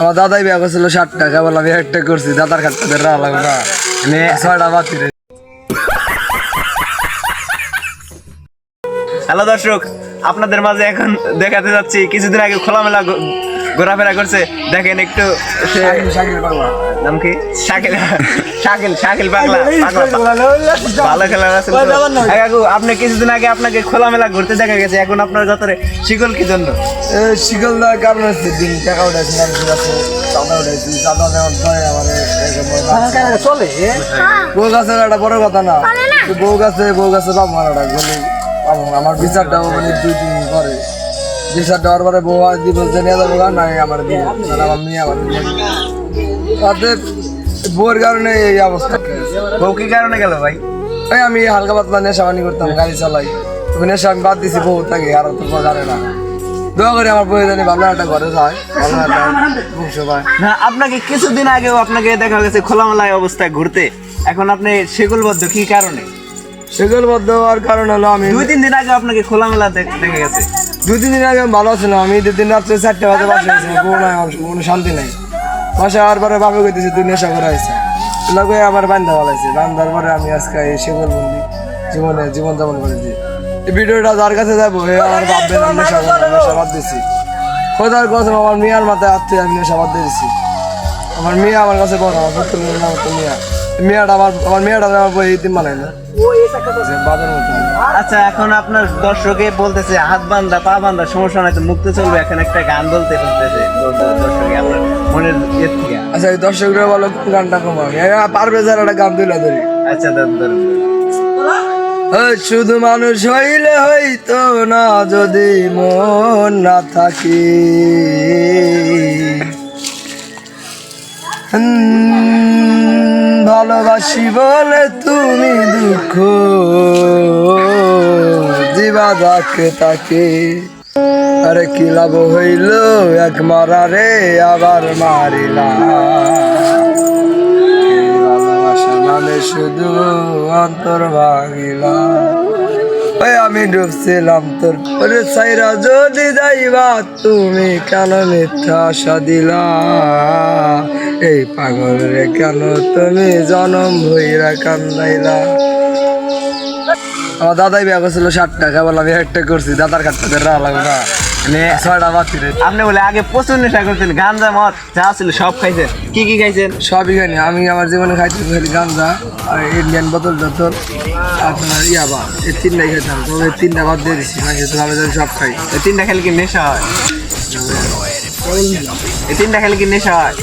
আমার দাদাই বিয়া করছিল ষাট টাকা বললাম আমি একটা করছি দাদার খাটটা ধরে লাগবে না। মানে ছয়টা বাতি হ্যালো দর্শক আপনাদের মাঝে এখন দেখাতে যাচ্ছি কিছুদিন আগে খোলামেলা ঘোরাফেরা করছে। দেখেন একটু নাম কি? শাকিল শাকিল শাকিল পাগলা পাগলা ভালো খেলার আছে কাকু আপনি কিছুদিন আগে আপনাকে খোলামেলা ঘুরতে দেখা গেছে এখন আপনার গতরে শিকল কি জন্য? শিকল দেওয়ার কারণ হচ্ছে দিন টাকা উঠাইছি না কিছু আছে চাঁদা উঠাইছি চাঁদা নেওয়ার ধরে আমার চলে। বউ গাছের একটা বড় কথা না। বউ গাছে বউ গাছে মারাটা গলি। আমার বিচারটাও মানে দুই তিন দিন পরে। বিচার দেওয়ার পরে বউ আর যে নিয়ে যাব গান নাই আমার দিব আর আমার। তাতে বউয়ের কারণে এই অবস্থা। বউ কি কারণে গেল ভাই? এই আমি হালকা পাতলা নেশা পানি করতাম গাড়ি চালাই। ওই নেশা আমি বাদ দিছি বউ থাকে আর তো জানে না। দোয়া করে আমার বউ জানি ভালো একটা ঘরে যায় ভালো একটা বংশ পায়। না আপনাকে কিছুদিন আগেও আপনাকে দেখা গেছে খোলামেলা অবস্থায় ঘুরতে। এখন আপনি সেগুলবদ্ধ কি কারণে? সেগুলো বদ্ধ হওয়ার কারণ হলো আমি দুই তিন দিন আগে আপনাকে খোলামেলা দেখা গেছে। দুই তিন দিন আগে আমি ভালো ছিলাম আমি দুই দিন রাত্রে চারটে বাজে বাসে আছি বউ নাই কোনো শান্তি নাই। বাসা আর পরে বাপে কইতেছে তুই নেশা করে আইসা লগে আমার বান্ধা ভালাইছে বান্ধার পরে আমি আজকে এই সেগুল বন্দি জীবনে জীবন যাপন করেছি। এই ভিডিওটা যার কাছে যাব হে আমার বাপ বের নেশা করে নেশা বাদ দিছি। খোদার কসম আমার মিয়ার মাথায় আত্মীয় আমি নেশা বাদ দিয়েছি আমার মেয়ে আমার কাছে বড় আমার পুত্র নাম তো মিয়া। মিয়াটা আমার আমার মেয়েটা আমার বই ইতিম বানাই না। আচ্ছা এখন আপনার দর্শকে বলতেছে হাত বান্ধা পা বান্ধা সমস্যা নাই তো মুক্ত চলবে। এখন একটা গান বলতে বলতেছে। দর্শকে আপনার মনের ইয়ে থেকে। আচ্ছা দর্শকরা বলো গানটা কমাবি পারবে যারা একটা গান তুলে ধরি। আচ্ছা ধরুন শুধু মানুষ হইলে হইতো না যদি মন না থাকি। হুম, ভালোবাসি বলে তুমি দুঃখ। দিবা যাকে তাকে। আরে কি লাভ হইল? এক মারারে আবার মারিলা। নামে শুধু অন্তর ভাঙিলা। ওই আমি ডুবছিলাম তোর ওরে সাইরা যদি যাইবা, তুমি কেন মিথ্যা আশা দিলা? এই পাগল রে কেন তুমি জনম ভইরা কান্দাইলা? আমার দাদাই বিয়া করছিল ষাট টাকা বললাম আমি একটা করছি দাদার কাছে রাখলাম না। মানে ছয়টা আপনি বলে আগে প্রচুর নেশা করছেন গাঞ্জা মদ যা ছিল সব খাইছেন। কি কি খাইছেন? সবই খাইনি আমি আমার জীবনে খাইতে খালি গাঞ্জা আর ইন্ডিয়ান বোতল টোতল আপনার ইয়াবা এই তিনটাই খেতাম তবে তিনটা বাদ দিয়ে দিচ্ছি ভালো সব খাই। এই তিনটা খেলে কি নেশা হয়? এই তিনটা খেলে কি নেশা হয়?